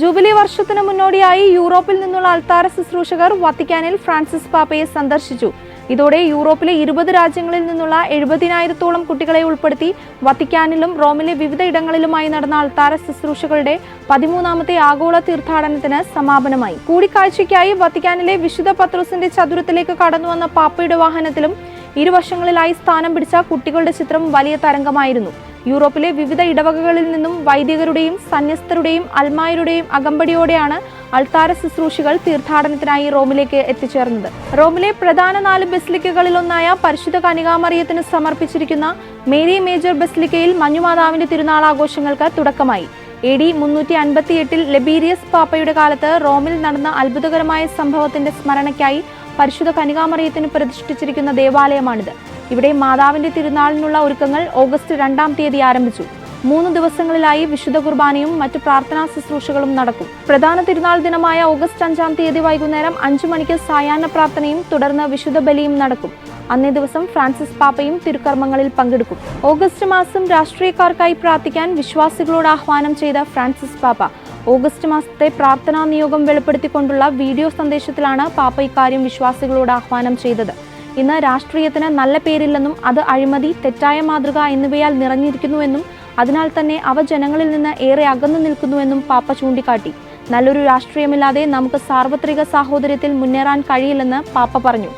Jubilee വർഷത്തിന് മുന്നോടിയായി യൂറോപ്പിൽ നിന്നുള്ള അൾത്താര ശുശ്രൂഷകർ വത്തിക്കാനിൽ ഫ്രാൻസിസ് പാപ്പയെ സന്ദർശിച്ചു. ഇതോടെ യൂറോപ്പിലെ ഇരുപത് രാജ്യങ്ങളിൽ നിന്നുള്ള എഴുപതിനായിരത്തോളം കുട്ടികളെ ഉൾപ്പെടുത്തി വത്തിക്കാനിലും റോമിലെ വിവിധ ഇടങ്ങളിലുമായി നടന്ന അൾത്താര ശുശ്രൂഷകളുടെ പതിമൂന്നാമത്തെ ആഗോള തീർത്ഥാടനത്തിന് സമാപനമായി. കൂടിക്കാഴ്ചയ്ക്കായി വത്തിക്കാനിലെ വിശുദ്ധ പത്രോസിന്റെ ചതുരത്തിലേക്ക് കടന്നുവന്ന പാപ്പയുടെ വാഹനത്തിലും ഇരുവശങ്ങളിലായി സ്ഥാനം പിടിച്ച കുട്ടികളുടെ ചിത്രം വലിയ തരംഗമായിരുന്നു. യൂറോപ്പിലെ വിവിധ ഇടവകകളിൽ നിന്നും വൈദികരുടെയും സന്യസ്തരുടെയും അൽമായരുടെയും അകമ്പടിയോടെയാണ് അൾത്താര ശുശ്രൂഷികൾ തീർത്ഥാടനത്തിനായി റോമിലേക്ക് എത്തിച്ചേർന്നത്. റോമിലെ പ്രധാന നാല് ബസ്ലിക്കകളിലൊന്നായ പരിശുദ്ധ കനികാമറിയത്തിന് സമർപ്പിച്ചിരിക്കുന്ന മേരി മേജർ ബസ്ലിക്കയിൽ മഞ്ഞുമാതാവിന്റെ തിരുനാൾ ആഘോഷങ്ങൾക്ക് തുടക്കമായി. എ ഡി മുന്നൂറ്റി അൻപത്തി എട്ടിൽ ലബീരിയസ് പാപ്പയുടെ കാലത്ത് റോമിൽ നടന്ന അത്ഭുതകരമായ സംഭവത്തിന്റെ സ്മരണയ്ക്കായി പരിശുദ്ധ കനികാമറിയത്തിന് പ്രതിഷ്ഠിച്ചിരിക്കുന്ന ദേവാലയമാണിത്. ഇവിടെ മാതാവിന്റെ തിരുനാളിനുള്ള ഒരുക്കങ്ങൾ ഓഗസ്റ്റ് രണ്ടാം തീയതി ആരംഭിച്ചു. മൂന്ന് ദിവസങ്ങളിലായി വിശുദ്ധ കുർബാനയും മറ്റു പ്രാർത്ഥനാ ശുശ്രൂഷകളും നടക്കും. പ്രധാന തിരുനാൾ ദിനമായ ഓഗസ്റ്റ് അഞ്ചാം തീയതി വൈകുന്നേരം അഞ്ചു മണിക്ക് സായാഹ്ന പ്രാർത്ഥനയും തുടർന്ന് വിശുദ്ധ ബലിയും നടക്കും. അന്നേ ദിവസം ഫ്രാൻസിസ് പാപ്പയും തിരുക്കർമ്മങ്ങളിൽ പങ്കെടുക്കും. ഓഗസ്റ്റ് മാസം രാഷ്ട്രീയക്കാർക്കായി പ്രാർത്ഥിക്കാൻ വിശ്വാസികളോട് ആഹ്വാനം ചെയ്ത ഫ്രാൻസിസ് പാപ്പ. ഓഗസ്റ്റ് മാസത്തെ പ്രാർത്ഥനാ നിയോഗം വെളിപ്പെടുത്തിക്കൊണ്ടുള്ള വീഡിയോ സന്ദേശത്തിലാണ് പാപ്പ ഇക്കാര്യം വിശ്വാസികളോട് ആഹ്വാനം ചെയ്തത്. ഇന്ന് രാഷ്ട്രീയത്തിന് നല്ല പേരില്ലെന്നും അത് അഴിമതി തെറ്റായ മാതൃക എന്നിവയാൽ നിറഞ്ഞിരിക്കുന്നുവെന്നും അതിനാൽ തന്നെ അവ ജനങ്ങളിൽ നിന്ന് ഏറെ അകന്നു നിൽക്കുന്നുവെന്നും പാപ്പ ചൂണ്ടിക്കാട്ടി. നല്ലൊരു രാഷ്ട്രീയമില്ലാതെ നമുക്ക് സാർവത്രിക സാഹോദര്യത്തിൽ മുന്നേറാൻ കഴിയില്ലെന്ന് പാപ്പ പറഞ്ഞു.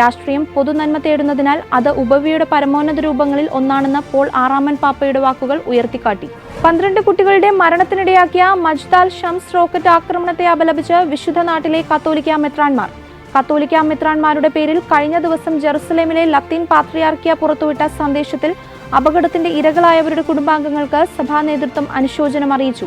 രാഷ്ട്രീയം പൊതുനന്മ തേടുന്നതിനാൽ അത് ഉപവിയുടെ പരമോന്നത രൂപങ്ങളിൽ ഒന്നാണെന്ന് പോൾ ആറാമൻ പാപ്പയുടെ വാക്കുകൾ ഉയർത്തിക്കാട്ടി. പന്ത്രണ്ട് കുട്ടികളുടെ മരണത്തിനിടയാക്കിയ മജ്ദാൽ ഷംസ് റോക്കറ്റ് ആക്രമണത്തെ അപലപിച്ച് വിശുദ്ധ നാട്ടിലെ കത്തോലിക്ക മെത്രാൻമാർ. കത്തോലിക്ക മിത്രാന്മാരുടെ പേരിൽ കഴിഞ്ഞ ദിവസം ജെറുസലേമിലെ ലത്തീൻ പാത്രിയാർക്കിയ പുറത്തുവിട്ട സന്ദേശത്തിൽ അപകടത്തിന്റെ ഇരകളായവരുടെ കുടുംബാംഗങ്ങൾക്ക് സഭാ നേതൃത്വം അനുശോചനം അറിയിച്ചു.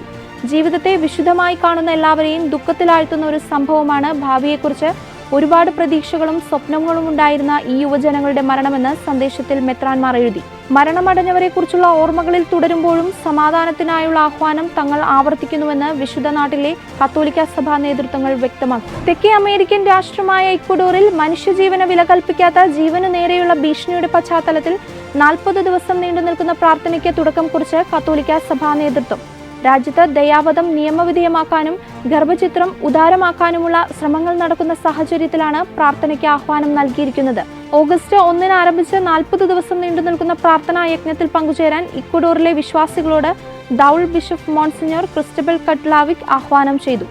ജീവിതത്തെ വിശുദ്ധമായി കാണുന്ന എല്ലാവരെയും ദുഃഖത്തിലാഴ്ത്തുന്ന ഒരു സംഭവമാണ് ഭാവിയെക്കുറിച്ച് ഒരുപാട് പ്രതീക്ഷകളും സ്വപ്നങ്ങളും ഉണ്ടായിരുന്ന ഈ യുവജനങ്ങളുടെ മരണമെന്ന് സന്ദേശത്തിൽ മെത്രാൻമാർ എഴുതി. മരണമടഞ്ഞവരെക്കുറിച്ചുള്ള ഓർമ്മകളിൽ തുടരുമ്പോഴും സമാധാനത്തിനായുള്ള ആഹ്വാനം തങ്ങൾ ആവർത്തിക്കുന്നുവെന്ന് വിശുദ്ധ നാട്ടിലെ കത്തോലിക്ക സഭാ നേതൃത്വങ്ങൾ വ്യക്തമാക്കി. തെക്കേ അമേരിക്കൻ രാഷ്ട്രമായ ഇക്വഡോറിൽ മനുഷ്യജീവന വില കൽപ്പിക്കാത്ത ജീവനു നേരെയുള്ള ഭീഷണിയുടെ പശ്ചാത്തലത്തിൽ നാൽപ്പത് ദിവസം നീണ്ടു നിൽക്കുന്ന പ്രാർത്ഥനയ്ക്ക് തുടക്കം കുറിച്ച് കത്തോലിക്ക സഭാ നേതൃത്വം. രാജ്യത്ത് ദയാവധം നിയമവിധേയമാക്കാനും ഗർഭചിത്രം ഉദാരമാക്കാനുമുള്ള ശ്രമങ്ങൾ നടക്കുന്ന സാഹചര്യത്തിലാണ് പ്രാർത്ഥനയ്ക്ക് ആഹ്വാനം നൽകിയിരിക്കുന്നത്. ഓഗസ്റ്റ് ഒന്നിന് ആരംഭിച്ച് നാൽപ്പത് ദിവസം നീണ്ടു നിൽക്കുന്ന പ്രാർത്ഥനാ യജ്ഞത്തിൽ പങ്കുചേരാൻ ഇക്വഡോറിലെ വിശ്വാസികളോട് ദൗൾ ബിഷപ്പ് മോൺസിഞ്ഞോർ ക്രിസ്റ്റബൽ കട്ട്ലാവിക് ആഹ്വാനം ചെയ്തു.